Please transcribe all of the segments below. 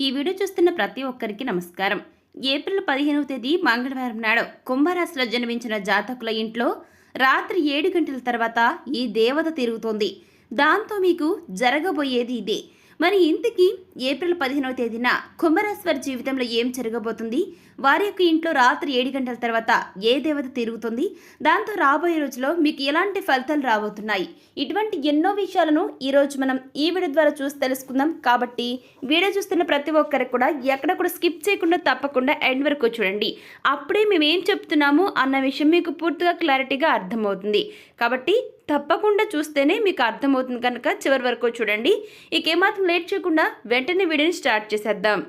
ఈ వీడియో చూస్తున్న ప్రతి ఒక్కరికి నమస్కారం. ఏప్రిల్ పదిహేనవ తేదీ మంగళవారం నాడు కుంభరాశిలో జన్మించిన జాతకుల ఇంట్లో రాత్రి ఏడు గంటల తర్వాత ఈ దేవత తిరుగుతోంది. దాంతో మీకు జరగబోయేది ఇదే. మరి ఇంతకీ ఏప్రిల్ పదిహేనవ తేదీన కుంభరాశి వారి జీవితంలో ఏం జరగబోతుంది? వారి యొక్క ఇంట్లో రాత్రి ఏడు గంటల తర్వాత ఏ దేవత తిరుగుతుంది? దాంతో రాబోయే రోజులో మీకు ఎలాంటి ఫలితాలు రాబోతున్నాయి? ఇటువంటి ఎన్నో విషయాలను ఈరోజు మనం ఈ వీడియో ద్వారా చూసి తెలుసుకుందాం. కాబట్టి వీడియో చూస్తున్న ప్రతి ఒక్కరికి కూడా ఎక్కడ కూడా స్కిప్ చేయకుండా తప్పకుండా ఎండ్ వరకు చూడండి. అప్పుడే మేము ఏం చెప్తున్నాము అన్న విషయం మీకు పూర్తిగా క్లారిటీగా అర్థమవుతుంది. కాబట్టి తప్పకుండా చూస్తేనే మీకు అర్థమవుతుంది కనుక చివరి వరకు చూడండి. ఇకేమాత్రం లేట్ చేయకుండా వెంటనే వీడియోని స్టార్ట్ చేసేద్దాం.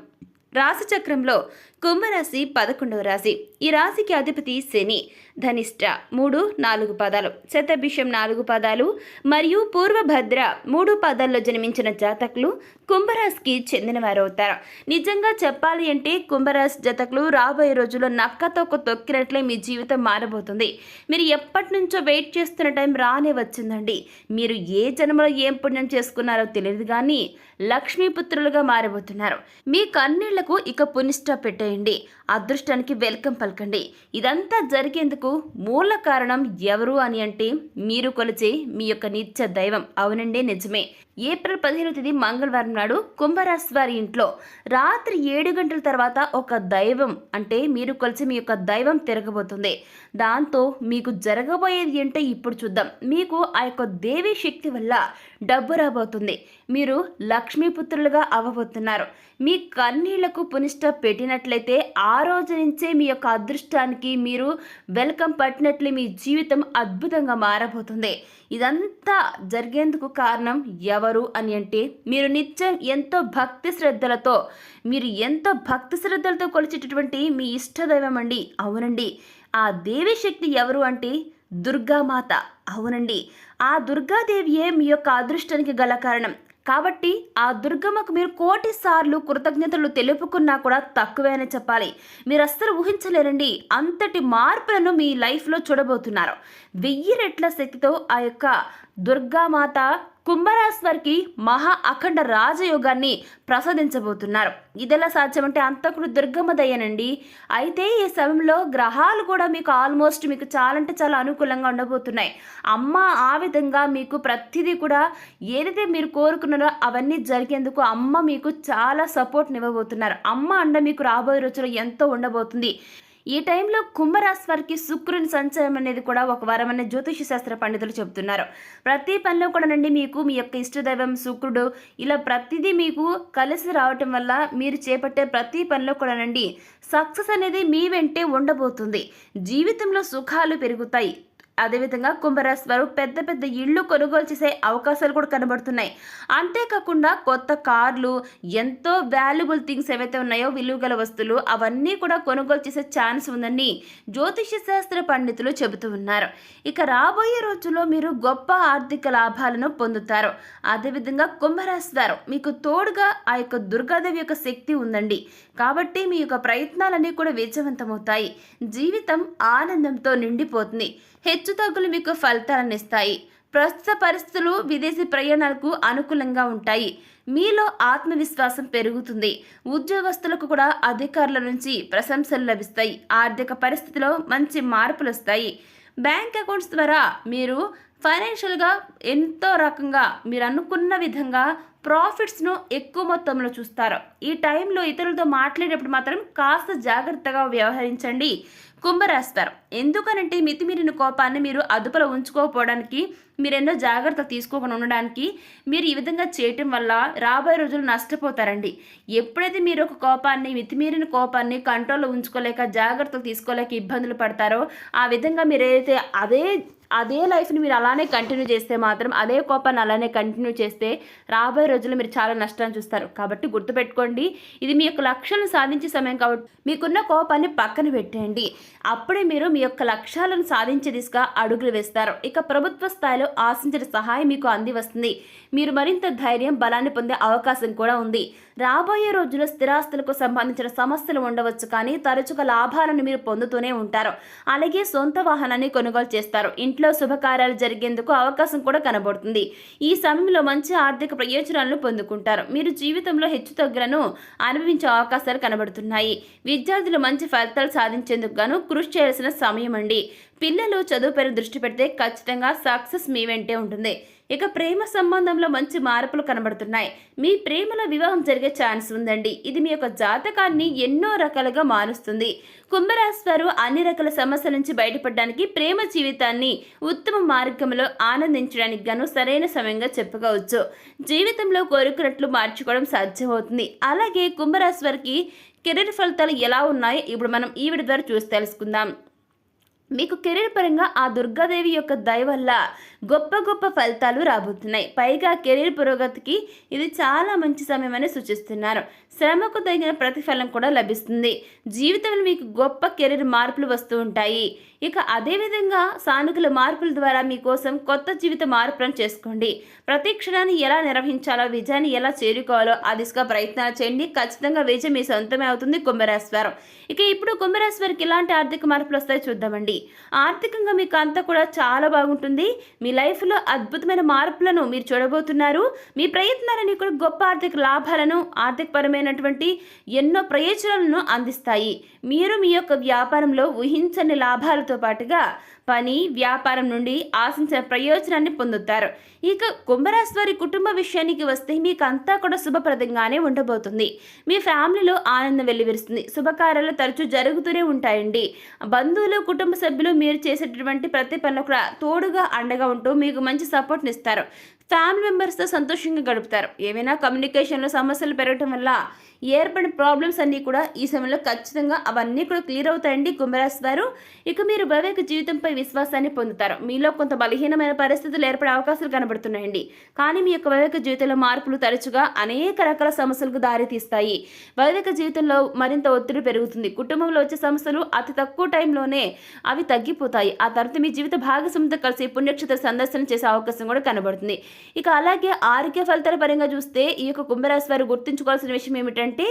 రాశిచక్రంలో కుంభరాశి పదకొండవ రాశి. ఈ రాశికి అధిపతి శని. ధనిష్ట మూడు నాలుగు పదాలు. శతభిషం నాలుగు పదాలు మరియు పూర్వభద్ర మూడు పదాల్లో జన్మించిన జాతకులు కుంభరాశికి చెందినవారు అవుతారు నిజంగా చెప్పాలి అంటే కుంభరాశి జాతకులు రాబోయే రోజుల్లో నక్కతో ఒక తొక్కినట్లే మీ జీవితం మారబోతుంది. మీరు ఎప్పటి నుంచో వెయిట్ చేస్తున్న టైం రానే వచ్చిందండి. మీరు ఏ జన్మలో ఏం పుణ్యం చేసుకున్నారో తెలియదు కానీ లక్ష్మీపుత్రులుగా మారబోతున్నారు. మీ కన్నీళ్ళకు ఇక పునిష్ట చేయండి. అదృష్టానికి వెల్కమ్ పలకండి. ఇదంతా జరిగేందుకు మూల కారణం ఎవరు అని అంటే మీరు కొలిచే మీ యొక్క నిత్య దైవం. అవునండి నిజమే. ఏప్రిల్ పదిహేను తేదీ మంగళవారం నాడు కుంభరాశి వారి ఇంట్లో రాత్రి ఏడు గంటల తర్వాత ఒక దైవం అంటే మీరు కలిసి మీ యొక్క దైవం తిరగబోతుంది. దాంతో మీకు జరగబోయేది ఏంటో ఇప్పుడు చూద్దాం. మీకు ఆ యొక్క దేవి శక్తి వల్ల డబ్బు రాబోతుంది. మీరు లక్ష్మీపుత్రులుగా అవ్వబోతున్నారు. మీ కన్నీళ్ళకు పునిష్ట పెట్టినట్లయితే ఆ రోజు నుంచే మీ యొక్క అదృష్టానికి మీరు వెల్కమ్ పట్టినట్లే మీ జీవితం అద్భుతంగా మారబోతుంది. ఇదంతా జరిగేందుకు కారణం ఎవరు? అని అంటే మీరు నిత్యం ఎంతో భక్తి శ్రద్ధలతో మీరు ఎంతో భక్తి శ్రద్ధలతో కొలిచేటటువంటి మీ ఇష్టదైవం అండి అవునండి. ఆ దేవి శక్తి ఎవరు అంటే దుర్గామాత. అవునండి. ఆ దుర్గాదేవియే మీ యొక్క అదృష్టానికి గల కారణం. కాబట్టి ఆ దుర్గమ్మకు మీరు కోటి సార్లు కృతజ్ఞతలు తెలుపుకున్నా కూడా తక్కువే చెప్పాలి. మీరు అస్సలు ఊహించలేరండి. అంతటి మార్పులను మీ లైఫ్లో చూడబోతున్నారు. వెయ్యి రెట్ల శక్తితో ఆ యొక్క దుర్గామాత కుంభరాశి వారికి మహా అఖండ రాజయోగాన్ని ప్రసాదించబోతున్నారు. ఇదెలా సాధ్యమంటే అంతకుడు దుర్గమ్మ దయ్యనండి అయితే ఈ సమయంలో గ్రహాలు కూడా మీకు ఆల్మోస్ట్ మీకు చాలా అంటే చాలా అనుకూలంగా ఉండబోతున్నాయి. అమ్మ ఆ విధంగా మీకు ప్రతిదీ కూడా ఏదైతే మీరు కోరుకున్నారో అవన్నీ జరిగేందుకు అమ్మ మీకు చాలా సపోర్ట్ని ఇవ్వబోతున్నారు. అమ్మ అండ మీకు రాబోయే రోజుల్లో ఎంతో ఉండబోతుంది. ఈ టైంలో కుంభరాశి వారికి శుక్రుని సంచయం అనేది కూడా ఒక వరం అనే జ్యోతిష శాస్త్ర పండితులు చెబుతున్నారు. ప్రతి పనిలో కూడా నండి మీకు మీ యొక్క ఇష్టదైవం శుక్రుడు ఇలా ప్రతిదీ మీకు కలిసి రావటం వల్ల మీరు చేపట్టే ప్రతి పనిలో కూడా నండి సక్సెస్ అనేది మీ వెంటే ఉండబోతుంది. జీవితంలో సుఖాలు పెరుగుతాయి. అదేవిధంగా కుంభరాశి వారు పెద్ద పెద్ద ఇళ్ళు కొనుగోలు చేసే అవకాశాలు కూడా కనబడుతున్నాయి. అంతేకాకుండా కొత్త కార్లు ఎంతో వాల్యుబుల్ థింగ్స్ ఏవైతే ఉన్నాయో విలువగల వస్తువులు అవన్నీ కూడా కొనుగోలు చేసే ఛాన్స్ ఉందని జ్యోతిష శాస్త్ర పండితులు చెబుతూ ఉన్నారు. ఇక రాబోయే రోజుల్లో మీరు గొప్ప ఆర్థిక లాభాలను పొందుతారు. అదేవిధంగా కుంభరాశి వారు మీకు తోడుగా ఆ యొక్క దుర్గాదేవి యొక్క శక్తి ఉందండి. కాబట్టి మీ యొక్క ప్రయత్నాలన్నీ కూడా విజయవంతమవుతాయి జీవితం ఆనందంతో నిండిపోతుంది. హెచ్ తగ్గులు మీకు ఫలితాలను ఇస్తాయి. ప్రస్తుత పరిస్థితులు విదేశీ ప్రయాణాలకు అనుకూలంగా ఉంటాయి. మీలో ఆత్మవిశ్వాసం పెరుగుతుంది. ఉద్యోగస్తులకు కూడా అధికారుల నుంచి ప్రశంసలు లభిస్తాయి. ఆర్థిక పరిస్థితిలో మంచి మార్పులు వస్తాయి. బ్యాంక్ అకౌంట్స్ ద్వారా మీరు ఫైనాన్షియల్గా ఎంతో రకంగా మీరు అనుకున్న విధంగా ప్రాఫిట్స్ను ఎక్కువ మొత్తంలో చూస్తారు. ఈ టైంలో ఇతరులతో మాట్లాడేటప్పుడు మాత్రం కాస్త జాగ్రత్తగా వ్యవహరించండి. కుంభరాశివారం ఎందుకనంటే మితిమీరిన కోపాన్ని మీరు అదుపులో ఉంచుకోకపోవడానికి మీరు ఎన్నో జాగ్రత్తలు తీసుకోకుండా ఉండడానికి మీరు ఈ విధంగా చేయటం వల్ల రాబోయే రోజులు నష్టపోతారండి. ఎప్పుడైతే మీరు ఒక కోపాన్ని మితిమీరిన కోపాన్ని కంట్రోల్లో ఉంచుకోలేక జాగ్రత్తలు తీసుకోలేక ఇబ్బందులు పడతారో ఆ విధంగా మీరు ఏదైతే అదే అదే లైఫ్ని మీరు అలానే కంటిన్యూ చేస్తే మాత్రం అదే కోపాన్ని అలానే కంటిన్యూ చేస్తే రాబోయే రోజుల్లో మీరు చాలా నష్టాన్ని చూస్తారు. కాబట్టి గుర్తుపెట్టుకోండి ఇది మీ యొక్క లక్ష్యాలను సాధించే సమయం కాబట్టి మీకున్న కోపాన్ని పక్కన పెట్టేయండి. అప్పుడే మీరు మీ యొక్క లక్ష్యాలను సాధించే దిశగా అడుగులు వేస్తారు. ఇక ప్రభుత్వ స్థాయిలో ఆశించిన సహాయం మీకు అంది వస్తుంది. మీరు మరింత ధైర్యం బలాన్ని పొందే అవకాశం కూడా ఉంది. రాబోయే రోజుల్లో స్థిరాస్తులకు సంబంధించిన సమస్యలు ఉండవచ్చు కానీ తరచుగా లాభాలను మీరు పొందుతూనే ఉంటారు. అలాగే సొంత వాహనాన్ని కొనుగోలు చేస్తారు. ఇంట్లో శుభకార్యాలు జరిగేందుకు అవకాశం కూడా కనబడుతుంది. ఈ సమయంలో మంచి ఆర్థిక ప్రయోజనాలను పొందుకుంటారు. మీరు జీవితంలో హెచ్చుతగ్గులను అనుభవించే అవకాశాలు కనబడుతున్నాయి. విద్యార్థులు మంచి ఫలితాలు సాధించేందుకు గాను కృషి చేయాల్సిన సమయం అండి. పిల్లలు చదువుపైన దృష్టి పెడితే ఖచ్చితంగా సక్సెస్ మీ వెంటే ఉంటుంది. ఇక ప్రేమ సంబంధంలో మంచి మార్పులు కనబడుతున్నాయి. మీ ప్రేమలో వివాహం జరిగే ఛాన్స్ ఉందండి. ఇది మీ యొక్క జాతకాన్ని ఎన్నో రకాలుగా మారుస్తుంది. కుంభరాశి వారు అన్ని రకాల సమస్యల నుంచి బయటపడడానికి ప్రేమ జీవితాన్ని ఉత్తమ మార్గంలో ఆనందించడానికి గాను సరైన సమయంగా చెప్పుకోవచ్చు. జీవితంలో కోరుకున్నట్లు మార్చుకోవడం సాధ్యమవుతుంది. అలాగే కుంభరాశి వారికి కెరీర్ ఫలితాలు ఎలా ఉన్నాయో? ఇప్పుడు మనం ఈ వీడియో ద్వారా చూసి తెలుసుకుందాం. మీకు కెరీర్ పరంగా ఆ దుర్గాదేవి యొక్క దయ వల్ల గొప్ప గొప్ప ఫలితాలు రాబోతున్నాయి. పైగా కెరీర్ పురోగతికి ఇది చాలా మంచి సమయమని సూచిస్తున్నారు. శ్రమకు తగిన ప్రతిఫలం కూడా లభిస్తుంది. జీవితంలో మీకు గొప్ప కెరీర్ మార్పులు వస్తూ ఉంటాయి. ఇక అదేవిధంగా సానుకూల మార్పుల ద్వారా మీకోసం కొత్త జీవిత మార్పులను చేసుకోండి. ప్రతి క్షణాన్ని ఎలా నిర్వహించాలో విజయాన్ని ఎలా చేరుకోవాలో ఆ దిశగా ప్రయత్నాలు చేయండి. ఖచ్చితంగా విజయం మీ సొంతమే అవుతుంది. కుంభరాశివారం. ఇక ఇప్పుడు కుంభరాశివారికి ఎలాంటి ఆర్థిక మార్పులు వస్తాయో చూద్దామండి. ఆర్థికంగా మీకు అంతా కూడా చాలా బాగుంటుంది. మీ లైఫ్లో అద్భుతమైన మార్పులను మీరు చూడబోతున్నారు. మీ ప్రయత్నాలని కూడా గొప్ప ఆర్థిక లాభాలను ఆర్థికపరమైన ఆర్థికపరమైనటువంటి ఎన్నో ప్రయోజనాలను అందిస్తాయి. మీరు మీ యొక్క వ్యాపారంలో ఊహించని లాభాలతో పాటుగా పని వ్యాపారం నుండి ఆశించిన ప్రయోజనాన్ని పొందుతారు. ఇక కుంభరాశి వారి కుటుంబ విషయానికి వస్తే మీకు అంతా కూడా శుభప్రదంగానే ఉండబోతుంది. మీ ఫ్యామిలీలో ఆనందం వెల్లివిరుస్తుంది. శుభకార్యాలు తరచూ జరుగుతూనే ఉంటాయండి. బంధువులు కుటుంబ సభ్యులు మీరు చేసేటటువంటి ప్రతి పనులు కూడా తోడుగా అండగా ఉంటూ మీకు మంచి సపోర్ట్ని ఇస్తారు. ఫ్యామిలీ మెంబర్స్తో సంతోషంగా గడుపుతారు. ఏమైనా కమ్యూనికేషన్లో సమస్యలు పెరగటం వల్ల ఏర్పడిన ప్రాబ్లమ్స్ అన్నీ కూడా ఈ సమయంలో ఖచ్చితంగా అవన్నీ కూడా క్లియర్ అవుతాయండి కుంభరాశి వారు ఇక మీరు వైవాహిక జీవితంపై విశ్వాసాన్ని పొందుతారు. మీలో కొంత బలహీనమైన పరిస్థితులు ఏర్పడే అవకాశాలు కనబడుతున్నాయండి. కానీ మీ యొక్క వైవాహిక జీవితంలో మార్పులు తరచుగా అనేక రకాల సమస్యలకు దారితీస్తాయి. వైవాహిక జీవితంలో మరింత ఒత్తిడి పెరుగుతుంది. కుటుంబంలో వచ్చే సమస్యలు అతి తక్కువ టైంలోనే అవి తగ్గిపోతాయి. ఆ తర్వాత మీ జీవిత భాగస్వామితో కలిసి పుణ్యక్షేత్ర సందర్శన చేసే అవకాశం కూడా కనబడుతుంది. ఇక అలాగే ఆరోగ్య ఫలితాల పరంగా చూస్తే ఈ యొక్క కుంభరాశి వారు గుర్తుంచుకోవాల్సిన విషయం ఏమిటంటే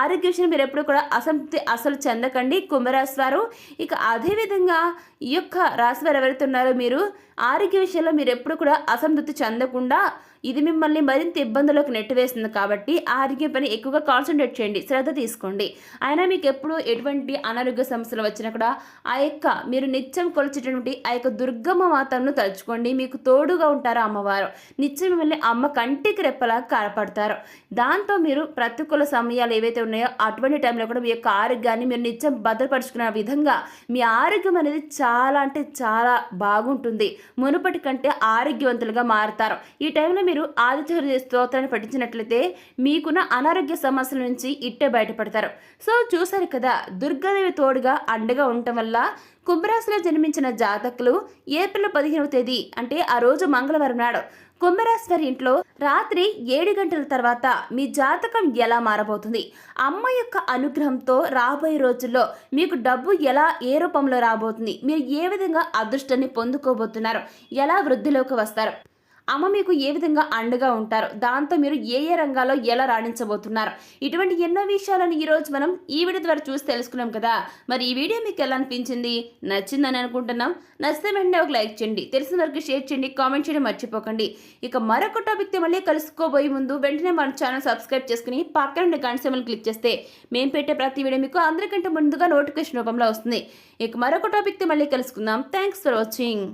ఆరోగ్య విషయం మీరు ఎప్పుడు కూడా అసంతృప్తి అసలు చెందకండి కుంభరాశి వారు. ఇక అదేవిధంగా ఈ యొక్క రాశి వారు ఎవరైతే ఉన్నారో మీరు ఆరోగ్య విషయంలో మీరు ఎప్పుడు కూడా అసంతృప్తి చెందకుండా ఇది మిమ్మల్ని మరింత ఇబ్బందులకు నెట్టివేస్తుంది కాబట్టి ఆరోగ్యం పని ఎక్కువగా కాన్సన్ట్రేట్ చేయండి. శ్రద్ధ తీసుకోండి. అయినా మీకు ఎప్పుడు ఎటువంటి అనారోగ్య సమస్యలు వచ్చినా కూడా ఆ యొక్క మీరు నిత్యం కొలిచేటటువంటి ఆ యొక్క దుర్గమ్మ మాతను తలుచుకోండి. మీకు తోడుగా ఉంటారు అమ్మవారు. నిత్యం మిమ్మల్ని అమ్మ కంటికి రెప్పలా కాపాడుతారు. దాంతో మీరు ప్రతికూల సమయాలు ఏవైతే ఉన్నాయో అటువంటి టైంలో కూడా మీ యొక్క ఆరోగ్యాన్ని మీరు నిత్యం భద్రపరుచుకునే విధంగా మీ ఆరోగ్యం అనేది చాలా అంటే చాలా బాగుంటుంది. మునుపటి కంటే ఆరోగ్యవంతులుగా మారుతారు. ఈ టైంలో మీరు ఆదిత్య స్తోత్రాన్ని పఠించినట్లయితే మీకున్న అనారోగ్య సమస్యల నుంచి ఇట్టే బయటపడతారు. సో చూసారు కదా దుర్గాదేవి తోడుగా అండగా ఉండటం వల్ల కుంభరాశిలో జన్మించిన జాతకులు ఏప్రిల్ పదిహేనవ తేదీ అంటే ఆ రోజు మంగళవారం నాడు కుంభరాశి ఇంట్లో రాత్రి ఏడు గంటల తర్వాత మీ జాతకం ఎలా మారబోతుంది? అమ్మ యొక్క అనుగ్రహంతో రాబోయే రోజుల్లో మీకు డబ్బు ఎలా ఏ రూపంలో రాబోతుంది? మీరు ఏ విధంగా అదృష్టాన్ని పొందుకోబోతున్నారు? ఎలా వృద్ధిలోకి వస్తారు? అమ్మ మీకు ఏ విధంగా అండగా ఉంటారు దాంతో మీరు ఏ ఏ రంగాల్లో ఎలా రాణించబోతున్నారు? ఇటువంటి ఎన్నో విషయాలను ఈరోజు మనం ఈ వీడియో ద్వారా చూసి తెలుసుకున్నాం కదా. మరి ఈ వీడియో మీకు ఎలా అనిపించింది? నచ్చిందని అనుకుంటున్నాం. నచ్చితే వెంటనే ఒక లైక్ చేయండి. తెలిసిన వరకు షేర్ చేయండి. కామెంట్ చేయడం మర్చిపోకండి. ఇక మరొక టాపిక్తో మళ్ళీ కలుసుకోబోయే ముందు వెంటనే మన ఛానల్ సబ్స్క్రైబ్ చేసుకుని పక్కన ఉండే గంట క్లిక్ చేస్తే మేము పెట్టే ప్రతి వీడియో మీకు అందరికంటే ముందుగా నోటిఫికేషన్ రూపంలో వస్తుంది. ఇక మరొక టాపిక్తో మళ్ళీ కలుసుకుందాం. Thanks for watching